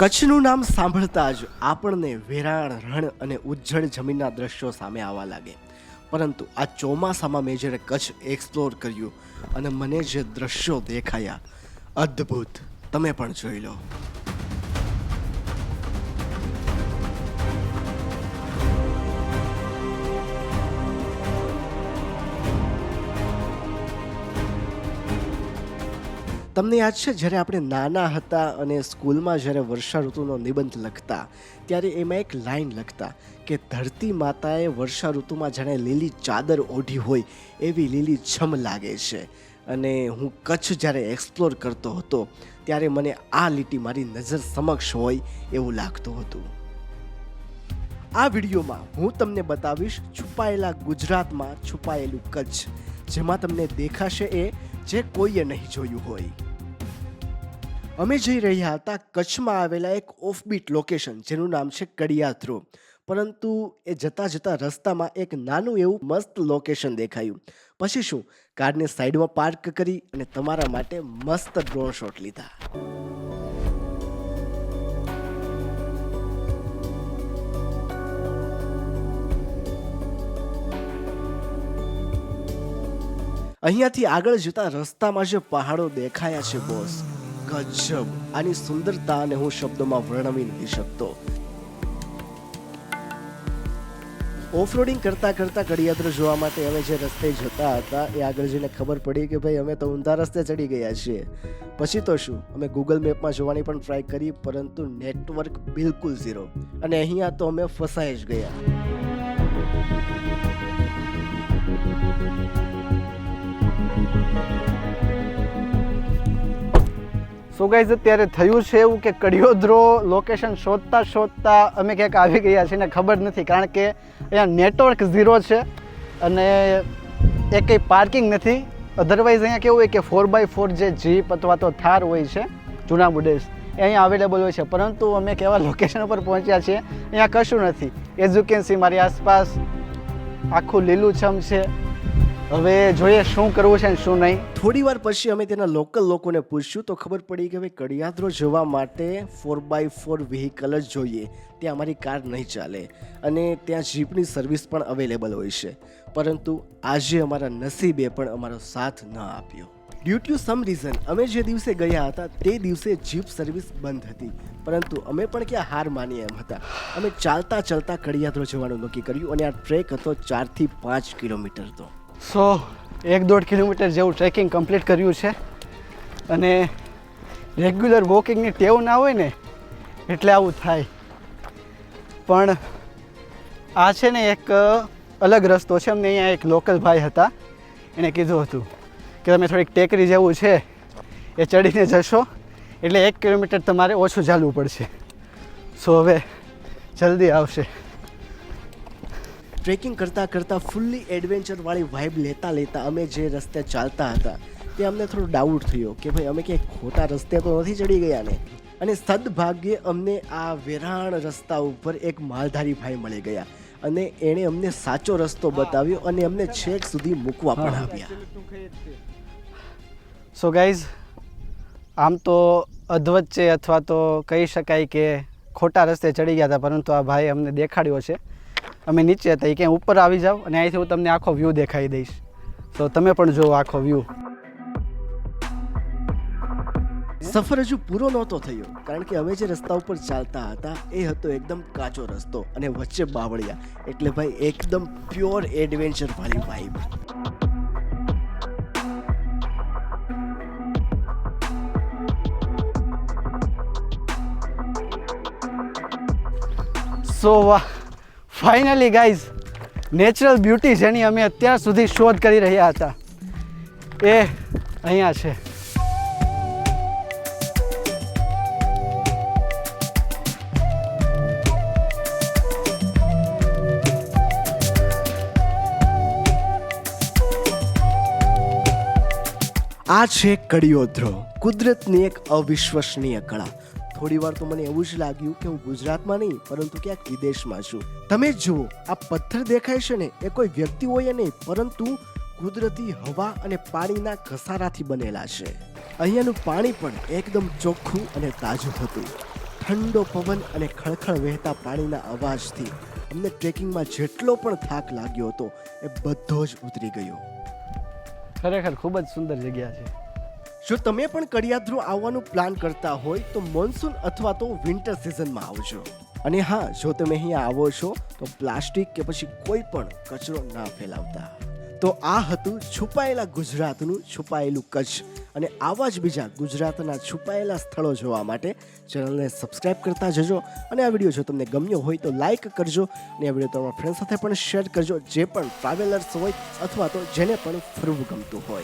કચ્છનું નામ સાંભળતા જ આપણને વેરાણ, રણ અને ઉજ્જડ જમીનના દ્રશ્યો સામે આવવા લાગે. પરંતુ આ ચોમાસામાં મેં જ્યારે કચ્છ એક્સપ્લોર કર્યું અને મને જે દ્રશ્યો દેખાયા, અદ્ભુત. તમે પણ જોઈ લો. તમને યાદ છે, જ્યારે આપણે નાના હતા અને સ્કૂલમાં જ્યારે વર્ષા ઋતુનો નિબંધ લખતા, ત્યારે એમાં એક લાઈન લખતા કે ધરતી માતાએ વર્ષા ઋતુમાં જાણે લીલી ચાદર ઓઢી હોય એવી લીલી છમ લાગે છે. અને હું કચ્છ જ્યારે એક્સપ્લોર કરતો હતો, ત્યારે મને આ લીટી મારી નજર સમક્ષ હોય એવું લાગતું હતું. આ વિડીયોમાં હું તમને બતાવીશ છુપાયેલા ગુજરાતમાં છુપાયેલું કચ્છ, જેમાં તમને દેખાશે એ જે કોઈએ નહીં જોયું હોય. અમે જઈ રહ્યા હતા કચ્છમાં આવેલા એક ઓફબીટ લોકેશન જેનું નામ છે કડિયા થ્રો પરંતુ એ જતા જતા રસ્તામાં એક નાનું એવું મસ્ત લોકેશન દેખાયું. પછી શું? કારને સાઈડમાં પાર્ક કરી અને તમારા માટે મસ્ત ડ્રોન શોટ લીધા. અહીંયાથી આગળ જતા રસ્તામાં જે પહાડો દેખાયા છે બોસ ગજબ આની સુંદરતાને હું શબ્દોમાં વર્ણવી નથી શકતો ઓફરોડિંગ કરતા કરતા કડિયાત્ર જોવા માટે અમે જે રસ્તે જતા હતા એ આગળ જઈને ખબર પડી કે ભાઈ અમે તો ઊંધા રસ્તે ચડી ગયા છીએ પછી તો શું અમે ગૂગલ મેપમાં જોવાની પણ ટ્રાય કરી પરંતુ નેટવર્ક બિલકુલ ઝીરો અને અહીંયા તો અમે ફસાઈ જ ગયા. સો ગાઈઝ અત્યારે થયું છે એવું કે કડિયોદ્રો લોકેશન શોધતા શોધતા અમે ક્યાંક આવી ગયા છીએ ને ખબર નથી, કારણ કે અહીંયા નેટવર્ક ઝીરો છે અને એ કંઈ પાર્કિંગ નથી. અધરવાઇઝ અહીંયા કેવું હોય કે ફોર બાય ફોર જે જીપ અથવા તો થાર હોય છે, જૂના મોડેલ્સ એ અહીંયા અવેલેબલ હોય છે. પરંતુ અમે કેવા લોકેશન ઉપર પહોંચ્યા છીએ, અહીંયા કશું નથી. એઝ યુ કેન સી મારી આસપાસ આખું લીલુંછમ છે. હવે જોઈએ શું કરવું છે ને શું નહીં. થોડી વાર પછી અમે તેના લોકલ લોકોને પૂછ્યું તો ખબર પડી કે હવે કડિયાદરો જવા માટે ફોર બાય ફોર વ્હીકલ જ જોઈએ. ત્યાં અમારી કાર નહીં ચાલે અને ત્યાં જીપની સર્વિસ પણ અવેલેબલ હોય છે. પરંતુ આજે અમારા નસીબે પણ અમારો સાથ ન આપ્યો. ડ્યુ ટુ સમ રીઝન અમે જે દિવસે ગયા હતા તે દિવસે જીપ સર્વિસ બંધ હતી. પરંતુ અમે પણ ક્યાં હાર માની એમ હતા. અમે ચાલતા ચાલતા કડિયાદરો જવાનું નક્કી કર્યું અને આ ટ્રેક હતો ચારથી પાંચ કિલોમીટર તો. સો એક દોઢ કિલોમીટર જેવું ટ્રેકિંગ કમ્પ્લીટ કર્યું છે. અને રેગ્યુલર વોકિંગની ટેવ ના હોય ને, એટલે આવું થાય. પણ આ છે ને એક અલગ રસ્તો છે. અમને અહીંયા એક લોકલ ભાઈ હતા. એણે કીધું હતું કે તમે થોડીક ટેકરી જેવું છે, એ ચડીને જશો. એટલે એક કિલોમીટર તમારે ઓછું ચાલવું પડશે. સો હવે જલ્દી આવશે. ટ્રેકિંગ કરતાં કરતાં ફૂલ્લી એડવેન્ચરવાળી વાઇબ લેતા લેતા અમે જે રસ્તે ચાલતા હતા તે અમને થોડો ડાઉટ થયો કે ભાઈ અમે ક્યાંય ખોટા રસ્તે તો નથી ચડી ગયા ને અને સદભાગ્યે અમને આ વેરાણ રસ્તા ઉપર એક માલધારી ભાઈ મળી ગયા અને એણે અમને સાચો રસ્તો બતાવ્યો અને અમને છેક સુધી મૂકવા પણ આવ્યા. સો ગાઈઝ આમ તો અધવચ્ચે અથવા તો કહી શકાય કે ખોટા રસ્તે ચડી ગયા હતા પરંતુ આ ભાઈ અમને દેખાડ્યો છે. અમે નીચે હતા એ ક્યાંય ઉપર આવી જાઓ અને અહીંથી હું તમને આખો વ્યૂ દેખાઈ દઈશ. તો તમે પણ જુઓ આખો વ્યૂ સફર હજુ પૂરો નહોતો થયો કારણ કે અમે જે રસ્તા ઉપર ચાલતા હતા એ હતો એકદમ કાચો રસ્તો અને વચ્ચે બાવળિયા. એટલે ભાઈ એકદમ પ્યોર એડવેન્ચર વાળી વાઇબ સો વાહ. ફાઇનલી ગાઈઝ નેચરલ બ્યુટી જેની અમે અત્યાર સુધી શોધ કરી રહ્યા હતા. એ અહીંયા છે. આ છે કડિયોદ્રો, કુદરતની એક અવિશ્વસનીય કળા. થોડી વાર તો મને એવું જ લાગ્યું કે હું ગુજરાતમાં નહીં, પરંતુ ક્યાંક વિદેશમાં છું. તમે જુઓ, આ પથ્થર દેખાય છે ને, એ કોઈ વ્યક્તિ હોય નહીં, પરંતુ કુદરતી હવા અને પાણીના ઘસારાથી બનેલા છે. અહીંયાનું પાણી પણ એકદમ ચોખ્ખું અને તાજું હતું. ઠંડો પવન અને ખળખળ વહેતા પાણીના અવાજથી અમને ટ્રેકિંગમાં જેટલો પણ થાક લાગ્યો હતો, એ બધો જ ઉતરી ગયો. ખરેખર ખૂબ જ સુંદર જગ્યા છે. જો તમે પણ કડિયાદ્રુ આવવાનું પ્લાન કરતા હોય તો મોન્સૂન અથવા તો વિન્ટર સિઝનમાં આવજો. અને હા, જો તમે અહીંયા આવો છો, તો પ્લાસ્ટિક કે પછી કોઈ પણ કચરો ના ફેલાવતા. તો આ હતું છુપાયેલા ગુજરાતનું છુપાયેલું કચ્છ. અને આવા જ બીજા ગુજરાતના છુપાયેલા સ્થળો જોવા માટે ચેનલને સબસ્ક્રાઇબ કરતા જજો. અને આ વીડિયો જો તમને ગમ્યો હોય તો લાઇક કરજો. અને આ વીડિયો તમારા ફ્રેન્ડ સાથે પણ શેર કરજો. જે પણ ટ્રાવેલર્સ હોય અથવા તો જેને પણ ફરવું ગમતું હોય.